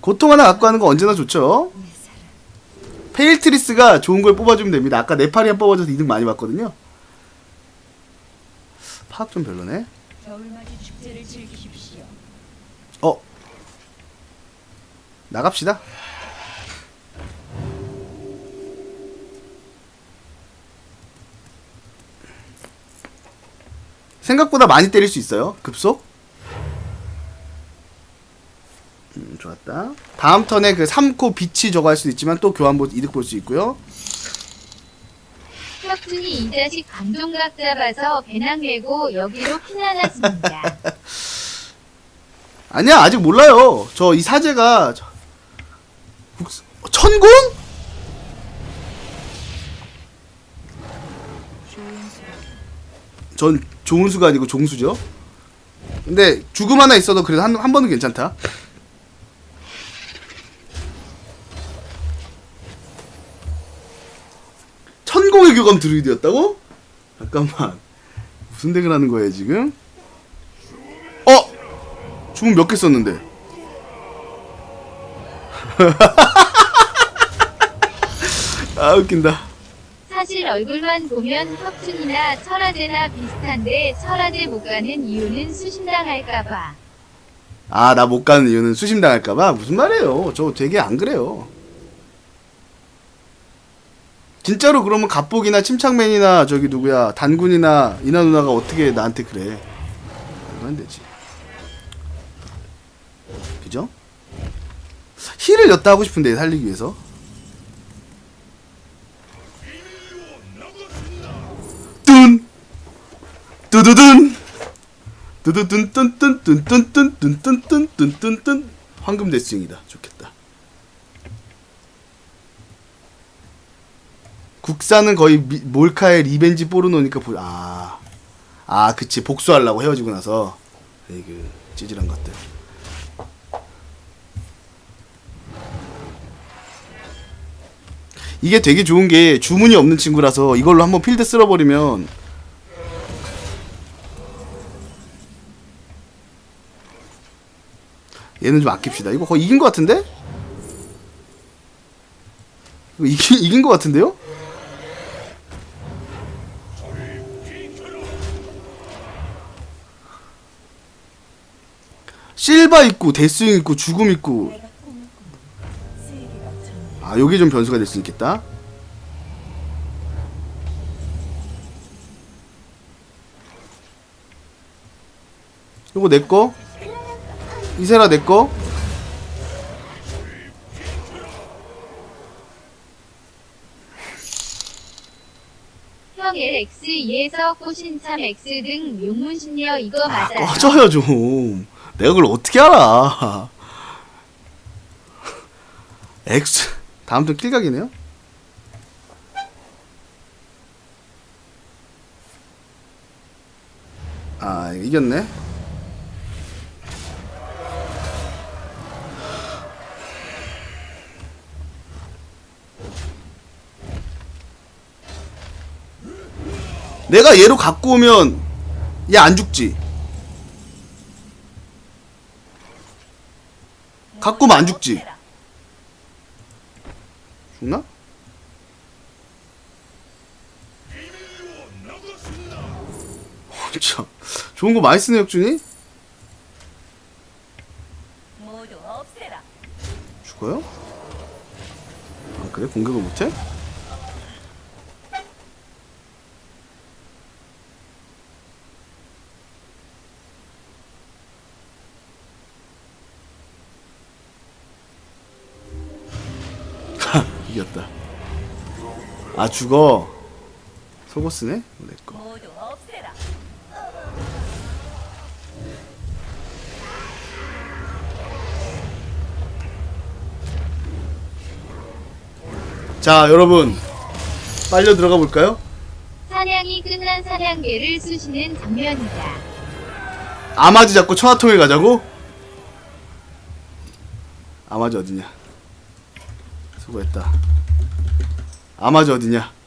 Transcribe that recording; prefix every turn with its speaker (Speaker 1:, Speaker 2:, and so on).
Speaker 1: 고통 하나 갖고 하는 거 언제나 좋죠. 페일트리스가 좋은 걸 뽑아주면 됩니다. 아까 네파리안 뽑아줘서 이득 많이 봤거든요. 파악 좀 별로네. 어 나갑시다. 생각보다 많이 때릴 수 있어요. 급속. 음, 좋았다. 다음 턴에 그 3코 빛이 저거 할 수도 있지만 또 교환 보 이득 볼 수 있고요.
Speaker 2: 혁준이 이 자식 강종각 잡아서 배낭 메고 여기로 피난왔습니다.
Speaker 1: 아니야 아직 몰라요. 저 이 사제가 저- 어, 천공? 전 좋은 수가 아니고 종수죠. 근데 죽음 하나 있어도 그래도 한, 한 번은 괜찮다. 천공의 교감 드루이드였다고? 잠깐만 무슨 덱을 하는 거예요 지금? 어? 주문 몇 개 썼는데? 아 웃긴다.
Speaker 2: 사실 얼굴만 보면 혁준이나 철화제나 비슷한데 철화제 못 가는 이유는 수신당할까봐.
Speaker 1: 아 나 못 가는 이유는 수심 당할까봐 무슨 말이에요? 저 되게 안 그래요. 진짜로 그러면 갑복이나 침착맨이나 저기 누구야 단군이나 이나 누나가 어떻게 나한테 그래? 말도 안 되지. 그죠? 힐을 였다 하고 싶은데 살리기 위해서. 뚠 두두둔 뚜두둔 뚠뚠뚠뚠뚠뚠뚠뚠뚠뚠뚠뚠 황금 데스윙이다 좋겠다 국산은 거의 미, 몰카의 리벤지 포르노니까 보, 아, 아 그치 복수하려고 헤어지고 나서 에이그 찌질한 것들 이게 되게 좋은 게 주문이 없는 친구라서 이걸로 한번 필드 쓸어버리면 얘는 좀 아낍시다. 이거 거의 이긴 것 같은데? 이거 이긴, 이긴 것 같은데요? 실바 있고 데스윙 있고 죽음 있고. 아 요게 좀 변수가 될 수 있겠다. 요거 내꺼 이세라 내꺼
Speaker 2: 형 LX2에서 꼬신 참 X 등 용문신녀 이거
Speaker 1: 아
Speaker 2: 맞아요.
Speaker 1: 꺼져요 좀 내가 그걸 어떻게 알아? X 다음 턴 킬각이네요? 아 이겼네. 내가 얘로 갖고 오면 얘 안 죽지 갖고 오면 안 죽지 죽나? 어, 참 좋은 거 많이 쓰네
Speaker 2: 없애라.
Speaker 1: 죽어요? 아 그래 공격을 못해? 하, 이겼다. 아 죽어. 속옷 쓰네? 내꺼.
Speaker 2: 모두 없애라.
Speaker 1: 자 여러분 빨려 들어가 볼까요?
Speaker 2: 사냥이 끝난 사냥개를 쑤시는 장면이다.
Speaker 1: 아마지 잡고 천하통일 가자고? 아마지 어디냐? 수고했다. 아마지 어디냐?